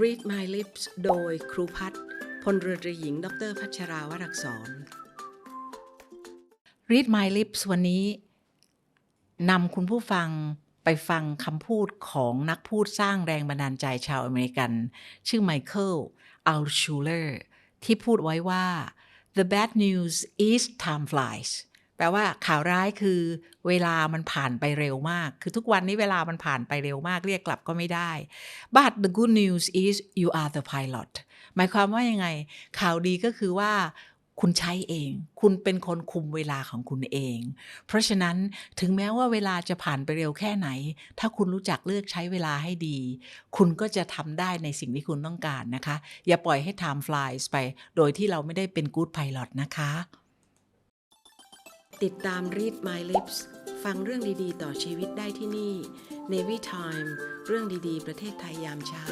Read My Lips โดยครูพัฒน์พลเรือตรีหญิง ดรพัชราวรักษร Read My Lips วันนี้นำคุณผู้ฟังไปฟังคำพูดของนักพูดสร้างแรงบันดาลใจชาวอเมริกัน ชื่อไมเคิลอัลชูเลอร์ที่พูดไว้ว่า the bad news is time flies ลว่าข่าวร้ายคือเวลามันผ่านไปเร็วมาก คือทุกวันนี้เวลามันผ่านไปเร็วมาก เรียกกลับก็ไม่ได้ but the good news is you are the pilot หมายความว่ายังไง ข่าวดีก็คือว่าคุณใช้เอง คุณเป็นคนคุมเวลาของคุณเอง เพราะฉะนั้นถึงแม้ว่าเวลาจะผ่านไปเร็วแค่ไหน ถ้าคุณรู้จักเลือกใช้เวลาให้ดี คุณก็จะทำได้ในสิ่งที่คุณต้องการนะคะ อย่าปล่อยให้ time flies ไป โดยที่เราไม่ได้เป็น good pilot นะคะ ติดตาม Read My Lips ฟังเรื่องดีๆ ต่อชีวิตได้ที่นี่ Navy Time เรื่องดีๆ ประเทศไทยยามเช้า